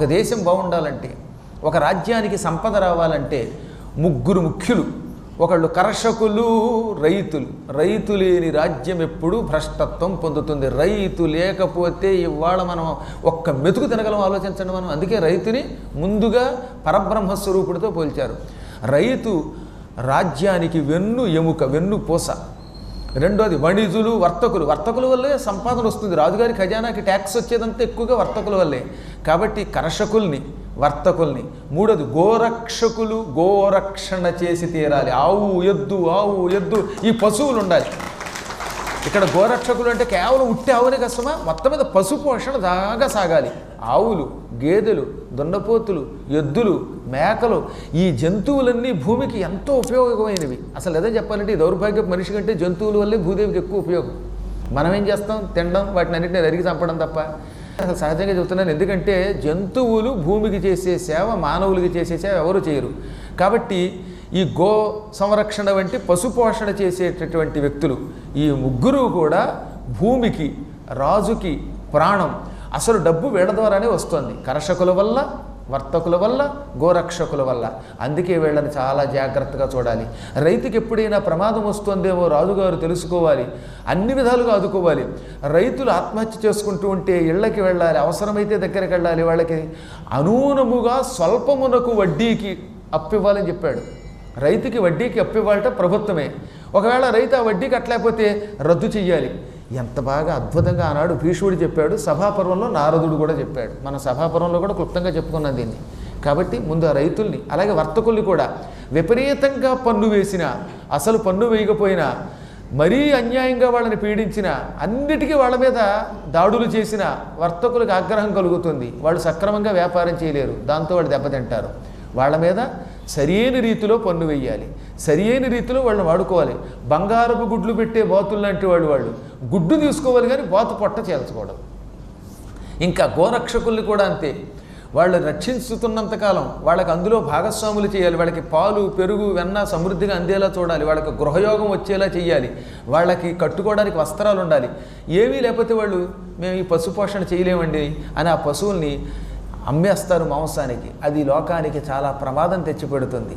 ఒక దేశం బాగుండాలంటే ఒక రాజ్యానికి సంపద రావాలంటే ముగ్గురు ముఖ్యులు ఒకళ్ళు కర్షకులు రైతులు. రైతు లేని రాజ్యం ఎప్పుడూ భ్రష్టత్వం పొందుతుంది. రైతు లేకపోతే ఇవాళ మనం ఒక్క మెతుకు తినగలం ఆలోచించండి మనం. అందుకే రైతుని ముందుగా పరబ్రహ్మ స్వరూపుడితో పోల్చారు. రైతు రాజ్యానికి వెన్ను ఎముక వెన్ను పూస. రెండోది వణిజులు వర్తకులు. వర్తకుల వల్లే సంపాదన వస్తుంది. రాజుగారి ఖజానాకి ట్యాక్స్ వచ్చేదంతా ఎక్కువగా వర్తకుల వల్లే. కాబట్టి కర్షకుల్ని వర్తకుల్ని. మూడోది గోరక్షకులు గోరక్షణ చేసి తీరాలి. ఆవు ఎద్దు ఆవు ఎద్దు. ఈ పశువులు ఉండాలి. ఇక్కడ గోరక్షకులు అంటే కేవలం ఉట్టి ఆవునే కష్టమా మొత్తం మీద పశు పోషణ దాగా సాగాలి. ఆవులు గేదెలు దున్నపోతులు ఎద్దులు మేకలు ఈ జంతువులన్నీ భూమికి ఎంతో ఉపయోగమైనవి. అసలు ఏదో చెప్పాలంటే ఈ దౌర్భాగ్య మనిషి కంటే జంతువుల వల్లే భూదేవికి ఎక్కువ ఉపయోగం. మనం ఏం చేస్తాం? తినడం వాటిని అన్నింటినీ అరిగి చంపడం తప్ప. అసలు సహజంగా చెబుతున్నాను. ఎందుకంటే జంతువులు భూమికి చేసే సేవ మానవులకి చేసే సేవ ఎవరు చేయరు. కాబట్టి ఈ గో సంరక్షణ వంటి పశుపోషణ చేసేటటువంటి వ్యక్తులు ఈ ముగ్గురు కూడా భూమికి రాజుకి ప్రాణం అసలు డబ్బు వీళ్ళ ద్వారానే వస్తుంది. కర్షకుల వల్ల వర్తకుల వల్ల గోరక్షకుల వల్ల. అందుకే వీళ్ళని చాలా జాగ్రత్తగా చూడాలి. రైతుకి ఎప్పుడైనా ప్రమాదం వస్తుందేమో రాజుగారు తెలుసుకోవాలి. అన్ని విధాలుగా ఆదుకోవాలి. రైతులు ఆత్మహత్య చేసుకుంటూ ఉంటే ఇళ్ళకి వెళ్ళాలి అవసరమైతే దగ్గరికి వెళ్ళాలి వాళ్ళకి. అనూనముగా స్వల్పమునకు వడ్డీకి అప్పివ్వాలని చెప్పాడు. రైతుకి వడ్డీకి అప్పివ్వాలంటే ప్రభుత్వమే. ఒకవేళ రైతు ఆ వడ్డీ కట్టలేకపోతే రద్దు చెయ్యాలి. ఎంత బాగా అద్భుతంగా ఆనాడు భీష్ముడు చెప్పాడు సభాపర్వంలో నారదుడు కూడా చెప్పాడు. మన సభాపర్వంలో కూడా క్లుప్తంగా చెప్పుకున్నాం దీన్ని. కాబట్టి ముందు ఆ రైతుల్ని అలాగే వర్తకుల్ని కూడా విపరీతంగా పన్ను వేసిన అసలు పన్ను వేయకపోయినా మరీ అన్యాయంగా వాళ్ళని పీడించిన అన్నిటికీ వాళ్ళ మీద దాడులు చేసిన వర్తకులకు ఆగ్రహం కలుగుతుంది. వాళ్ళు సక్రమంగా వ్యాపారం చేయలేరు. దాంతో వాళ్ళు దెబ్బతింటారు. వాళ్ళ మీద సరియైన రీతిలో పన్ను వేయాలి సరియైన రీతిలో వాళ్ళని వాడుకోవాలి. బంగారపు గుడ్లు పెట్టే బాతులు లాంటి వాళ్ళు వాళ్ళు. గుడ్డు తీసుకోవాలి కానీ బాతు పొట్ట చేల్చకూడదు. ఇంకా గోరక్షకుల్ని కూడా అంతే. వాళ్ళు రక్షించుతున్నంతకాలం వాళ్ళకి అందులో భాగస్వాములు చేయాలి. వాళ్ళకి పాలు పెరుగు వెన్న సమృద్ధిగా అందేలా చూడాలి. వాళ్ళకి గృహయోగం వచ్చేలా చేయాలి వాళ్ళకి కట్టుకోవడానికి వస్త్రాలు ఉండాలి. ఏమీ లేకపోతే వాళ్ళు మేము ఈ పశుపోషణ చేయలేమండి అని ఆ పశువుల్ని అమ్మేస్తారు మాంసానికి. అది లోకానికి చాలా ప్రమాదం తెచ్చిపెడుతుంది.